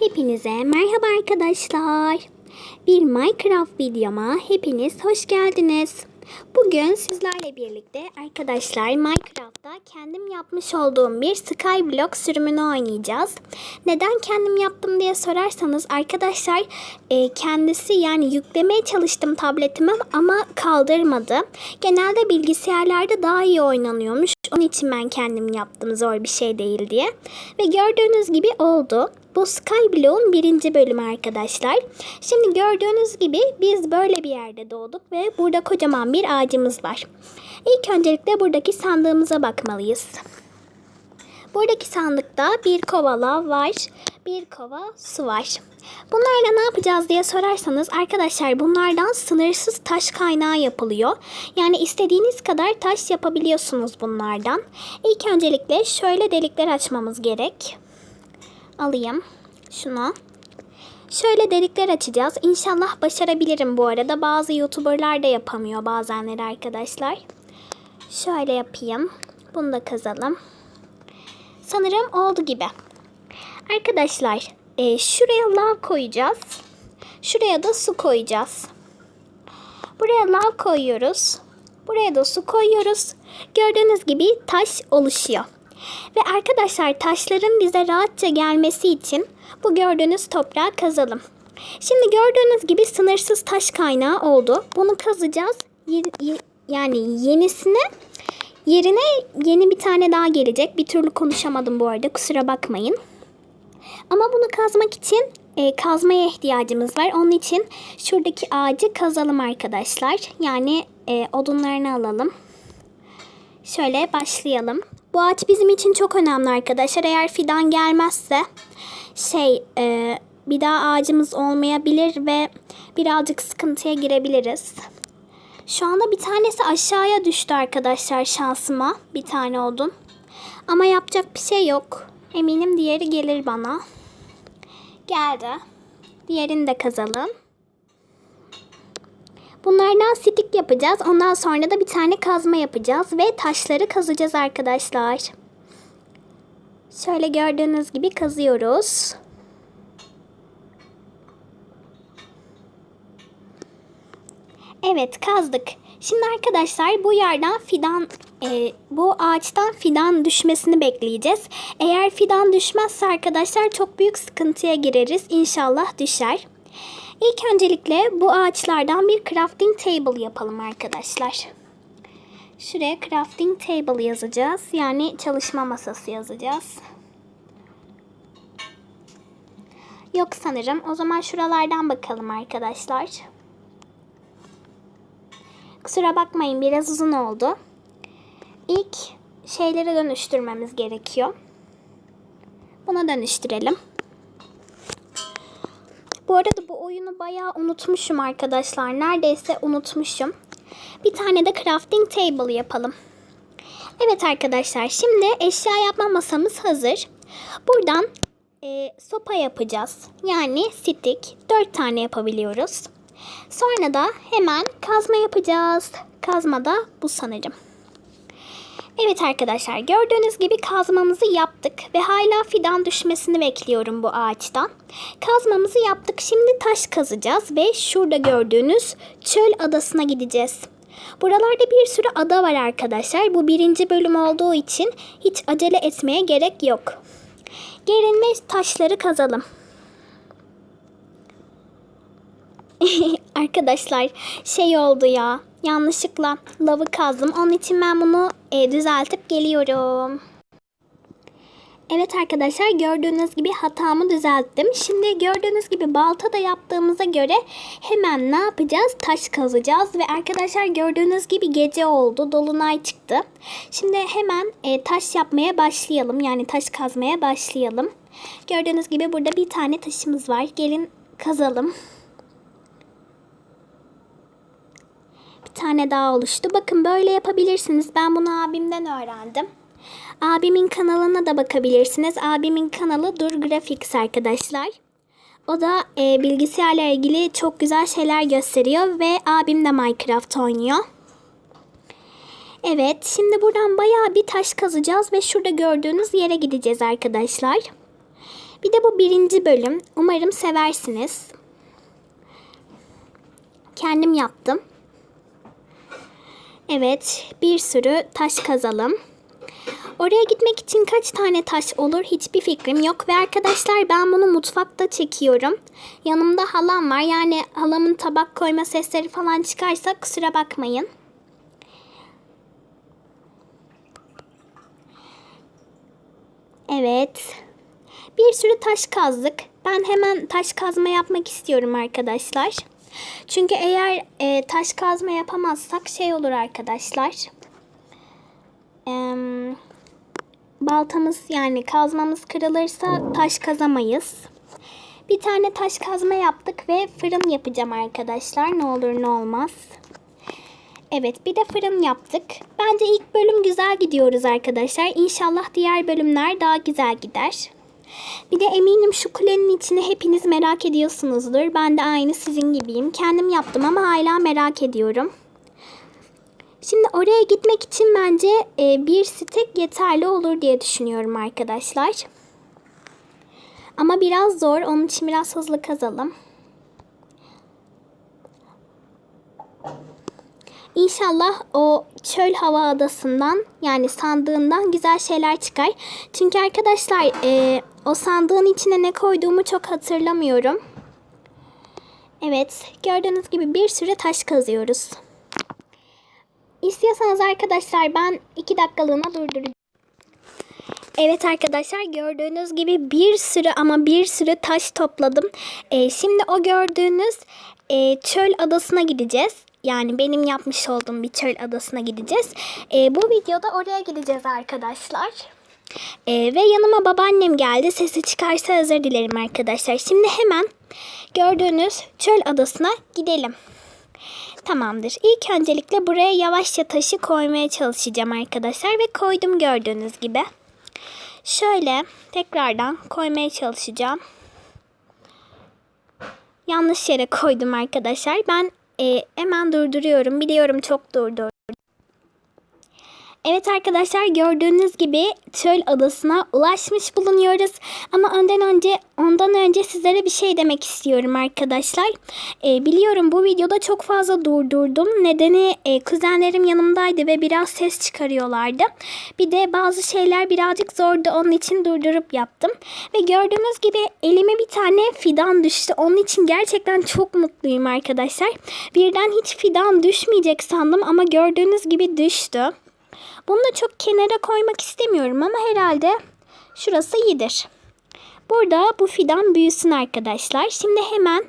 Hepinize merhaba arkadaşlar. Bir Minecraft videoma hepiniz hoş geldiniz. Bugün sizlerle birlikte arkadaşlar Minecraft'ta kendim yapmış olduğum bir Skyblock sürümünü oynayacağız. Neden kendim yaptım diye sorarsanız arkadaşlar e, kendisi yani yüklemeye çalıştım tabletime ama kaldırmadı. Genelde bilgisayarlarda daha iyi oynanıyormuş. Onun için ben kendim yaptım zor bir şey değil diye. Ve gördüğünüz gibi oldu. Bu Skyblock'un birinci bölümü arkadaşlar. Şimdi gördüğünüz gibi biz böyle bir yerde doğduk ve burada kocaman bir ağacımız var. İlk öncelikle buradaki sandığımıza bakmalıyız. Buradaki sandıkta bir kova lav var, bir kova su var. Bunlarla ne yapacağız diye sorarsanız arkadaşlar bunlardan sınırsız taş kaynağı yapılıyor. Yani istediğiniz kadar taş yapabiliyorsunuz bunlardan. İlk öncelikle şöyle delikler açmamız gerek. Alayım şunu. Şöyle delikler açacağız. İnşallah başarabilirim bu arada. Bazı YouTuber'lar da yapamıyor bazenleri arkadaşlar. Şöyle yapayım. Bunu da kazalım. Sanırım oldu gibi. Arkadaşlar e, şuraya lav koyacağız. Şuraya da su koyacağız. Buraya lav koyuyoruz. Buraya da su koyuyoruz. Gördüğünüz gibi taş oluşuyor. Ve arkadaşlar taşların bize rahatça gelmesi için bu gördüğünüz toprağı kazalım. Şimdi gördüğünüz gibi sınırsız taş kaynağı oldu. Bunu kazacağız. Yani yenisine yerine yeni bir tane daha gelecek. Bir türlü konuşamadım bu arada kusura bakmayın. Ama bunu kazmak için e, kazmaya ihtiyacımız var. Onun için şuradaki ağacı kazalım arkadaşlar. Yani e, odunlarını alalım. Şöyle başlayalım. Bu ağaç bizim için çok önemli arkadaşlar. Eğer fidan gelmezse şey e, bir daha ağacımız olmayabilir ve birazcık sıkıntıya girebiliriz. Şu anda bir tanesi aşağıya düştü arkadaşlar şansıma. Bir tane odun. Ama yapacak bir şey yok. Eminim diğeri gelir bana. Geldi. Diğerini de kazalım. Bunlardan stik yapacağız. Ondan sonra da bir tane kazma yapacağız ve taşları kazacağız arkadaşlar. Şöyle gördüğünüz gibi kazıyoruz. Evet kazdık. Şimdi arkadaşlar bu yerden fidan, e, bu ağaçtan fidan düşmesini bekleyeceğiz. Eğer fidan düşmezse arkadaşlar çok büyük sıkıntıya gireriz. İnşallah düşer. İlk öncelikle bu ağaçlardan bir crafting table yapalım arkadaşlar. Şuraya crafting table yazacağız. Yani çalışma masası yazacağız. Yok sanırım. O zaman şuralardan bakalım arkadaşlar. Kusura bakmayın biraz uzun oldu. İlk şeyleri dönüştürmemiz gerekiyor. Buna dönüştürelim. Bu arada bu oyunu bayağı unutmuşum arkadaşlar. Neredeyse unutmuşum. Bir tane de crafting table yapalım. Evet arkadaşlar şimdi eşya yapma masamız hazır. Buradan e, sopa yapacağız. Yani stick. 4 tane yapabiliyoruz. Sonra da hemen kazma yapacağız. Kazma da bu sanırım. Evet arkadaşlar gördüğünüz gibi kazmamızı yaptık ve hala fidan düşmesini bekliyorum bu ağaçtan. Kazmamızı yaptık şimdi taş kazacağız ve şurada gördüğünüz çöl adasına gideceğiz. Buralarda bir sürü ada var arkadaşlar. Bu birinci bölüm olduğu için hiç acele etmeye gerek yok. Gelin ve taşları kazalım. Arkadaşlar şey oldu ya. Yanlışlıkla lavı kazdım. Onun için ben bunu e, düzeltip geliyorum. Evet arkadaşlar gördüğünüz gibi hatamı düzelttim. Şimdi gördüğünüz gibi balta da yaptığımıza göre hemen ne yapacağız? Taş kazacağız ve arkadaşlar gördüğünüz gibi gece oldu. Dolunay çıktı. Şimdi hemen e, taş yapmaya başlayalım. Yani taş kazmaya başlayalım. Gördüğünüz gibi burada bir tane taşımız var. Gelin kazalım. Tane daha oluştu. Bakın böyle yapabilirsiniz. Ben bunu abimden öğrendim. Abimin kanalına da bakabilirsiniz. Abimin kanalı Dur Graphics arkadaşlar. O da e, bilgisayarla ilgili çok güzel şeyler gösteriyor ve abim de Minecraft oynuyor. Evet, şimdi buradan bayağı bir taş kazacağız ve şurada gördüğünüz yere gideceğiz arkadaşlar. Bir de bu birinci bölüm. Umarım seversiniz. Kendim yaptım. Evet, bir sürü taş kazalım. Oraya gitmek için kaç tane taş olur hiçbir fikrim yok. Ve arkadaşlar ben bunu mutfakta çekiyorum. Yanımda halam var. Yani halamın tabak koyma sesleri falan çıkarsa kusura bakmayın. Evet. Bir sürü taş kazdık. Ben hemen taş kazma yapmak istiyorum arkadaşlar. Çünkü eğer e, taş kazma yapamazsak şey olur arkadaşlar. Eee baltamız yani kazmamız kırılırsa taş kazamayız. Bir tane taş kazma yaptık ve fırın yapacağım arkadaşlar. Ne olur ne olmaz. Evet bir de fırın yaptık. Bence ilk bölüm güzel gidiyoruz arkadaşlar. İnşallah diğer bölümler daha güzel gider. Bir de eminim şu kulenin içini hepiniz merak ediyorsunuzdur. Ben de aynı sizin gibiyim. Kendim yaptım ama hala merak ediyorum. Şimdi oraya gitmek için bence e, bir stek yeterli olur diye düşünüyorum arkadaşlar. Ama biraz zor. Onun için biraz hızlı kazalım. İnşallah o çöl hava adasından yani sandığından güzel şeyler çıkar. Çünkü arkadaşlar e, o sandığın içine ne koyduğumu çok hatırlamıyorum. Evet gördüğünüz gibi bir sürü taş kazıyoruz. İstiyorsanız arkadaşlar ben 2 dakikalığına durduracağım. Evet arkadaşlar gördüğünüz gibi bir sürü ama bir sürü taş topladım. Ee, şimdi o gördüğünüz e, çöl adasına gideceğiz. Yani benim yapmış olduğum bir çöl adasına gideceğiz. Ee, bu videoda oraya gideceğiz arkadaşlar. Ee, ve yanıma babaannem geldi. Sesi çıkarsa özür dilerim arkadaşlar. Şimdi hemen gördüğünüz çöl adasına gidelim. Tamamdır. İlk öncelikle buraya yavaşça taşı koymaya çalışacağım arkadaşlar. Ve koydum gördüğünüz gibi. Şöyle tekrardan koymaya çalışacağım. Yanlış yere koydum arkadaşlar. Ben e, hemen durduruyorum. Biliyorum çok durdurdum. Evet arkadaşlar gördüğünüz gibi çöl adasına ulaşmış bulunuyoruz. Ama önden önce ondan önce sizlere bir şey demek istiyorum arkadaşlar. E, biliyorum bu videoda çok fazla durdurdum. Nedeni e, kuzenlerim yanımdaydı ve biraz ses çıkarıyorlardı. Bir de bazı şeyler birazcık zordu onun için durdurup yaptım. Ve gördüğünüz gibi elime bir tane fidan düştü. Onun için gerçekten çok mutluyum arkadaşlar. Birden hiç fidan düşmeyecek sandım ama gördüğünüz gibi düştü. Bunu da çok kenara koymak istemiyorum ama herhalde şurası iyidir. Burada bu fidan büyüsün arkadaşlar. Şimdi hemen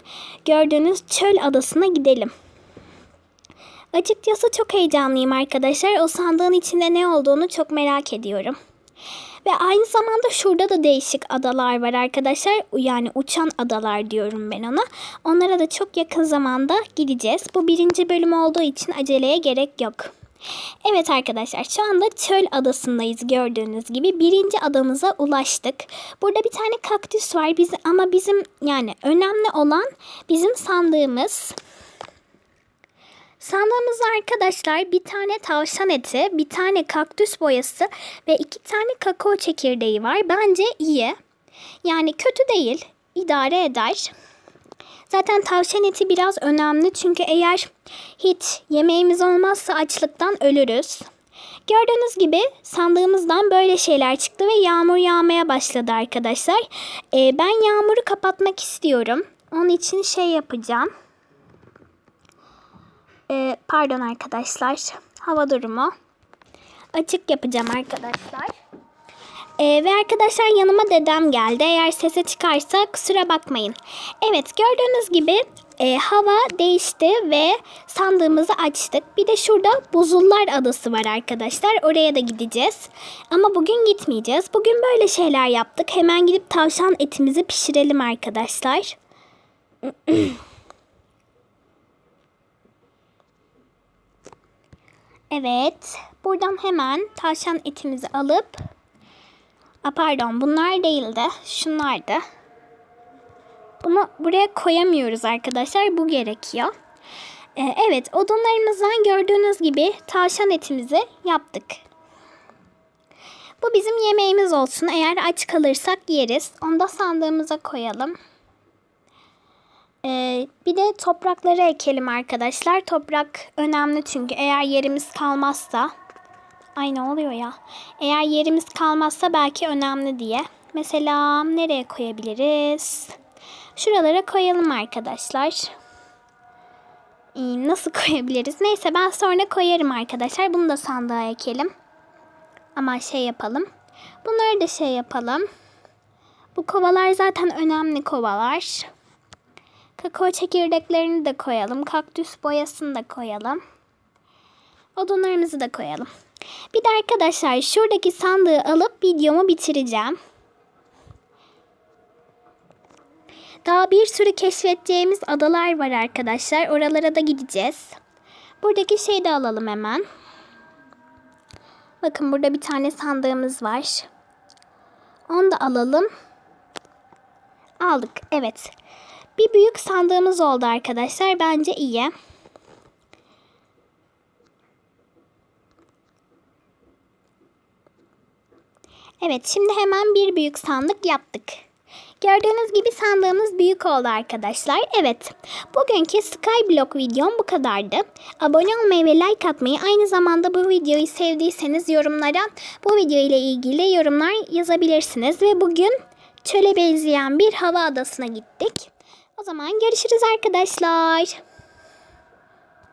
gördüğünüz çöl adasına gidelim. Açıkçası çok heyecanlıyım arkadaşlar. O sandığın içinde ne olduğunu çok merak ediyorum. Ve aynı zamanda şurada da değişik adalar var arkadaşlar. Yani uçan adalar diyorum ben ona. Onlara da çok yakın zamanda gideceğiz. Bu birinci bölüm olduğu için aceleye gerek yok. Evet arkadaşlar şu anda çöl adasındayız gördüğünüz gibi. Birinci adamıza ulaştık. Burada bir tane kaktüs var biz, ama bizim yani önemli olan bizim sandığımız. Sandığımızda arkadaşlar bir tane tavşan eti, bir tane kaktüs boyası ve iki tane kakao çekirdeği var. Bence iyi. Yani kötü değil. idare eder. Zaten tavşan eti biraz önemli çünkü eğer hiç yemeğimiz olmazsa açlıktan ölürüz. Gördüğünüz gibi sandığımızdan böyle şeyler çıktı ve yağmur yağmaya başladı arkadaşlar. Ee, ben yağmuru kapatmak istiyorum. Onun için şey yapacağım. Ee, pardon arkadaşlar. Hava durumu. Açık yapacağım arkadaşlar. Ee, ve arkadaşlar yanıma dedem geldi. Eğer sese çıkarsa kusura bakmayın. Evet gördüğünüz gibi e, hava değişti ve sandığımızı açtık. Bir de şurada Buzullar Adası var arkadaşlar. Oraya da gideceğiz. Ama bugün gitmeyeceğiz. Bugün böyle şeyler yaptık. Hemen gidip tavşan etimizi pişirelim arkadaşlar. evet. Buradan hemen tavşan etimizi alıp A, pardon bunlar değildi. Şunlardı. Bunu buraya koyamıyoruz arkadaşlar. Bu gerekiyor. Ee, evet odunlarımızdan gördüğünüz gibi tavşan etimizi yaptık. Bu bizim yemeğimiz olsun. Eğer aç kalırsak yeriz. Onu da sandığımıza koyalım. Ee, bir de toprakları ekelim arkadaşlar. Toprak önemli çünkü eğer yerimiz kalmazsa Ay oluyor ya? Eğer yerimiz kalmazsa belki önemli diye. Mesela nereye koyabiliriz? Şuralara koyalım arkadaşlar. Nasıl koyabiliriz? Neyse ben sonra koyarım arkadaşlar. Bunu da sandığa ekelim. Ama şey yapalım. Bunları da şey yapalım. Bu kovalar zaten önemli kovalar. Kakao çekirdeklerini de koyalım. Kaktüs boyasını da koyalım. Odunlarımızı da koyalım. Bir de arkadaşlar şuradaki sandığı alıp videomu bitireceğim. Daha bir sürü keşfedeceğimiz adalar var arkadaşlar. Oralara da gideceğiz. Buradaki şeyi de alalım hemen. Bakın burada bir tane sandığımız var. Onu da alalım. Aldık. Evet. Bir büyük sandığımız oldu arkadaşlar. Bence iyi. Evet şimdi hemen bir büyük sandık yaptık. Gördüğünüz gibi sandığımız büyük oldu arkadaşlar. Evet bugünkü Skyblock videom bu kadardı. Abone olmayı ve like atmayı aynı zamanda bu videoyu sevdiyseniz yorumlara bu video ile ilgili yorumlar yazabilirsiniz. Ve bugün çöle benzeyen bir hava adasına gittik. O zaman görüşürüz arkadaşlar.